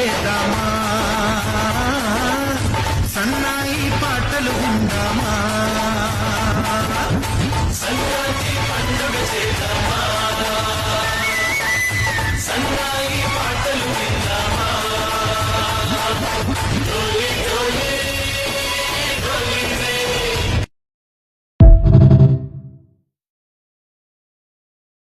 చేద్దామా? సన్నాయి పాటలు విందామా? సన్నాయి పాటలు విందామా?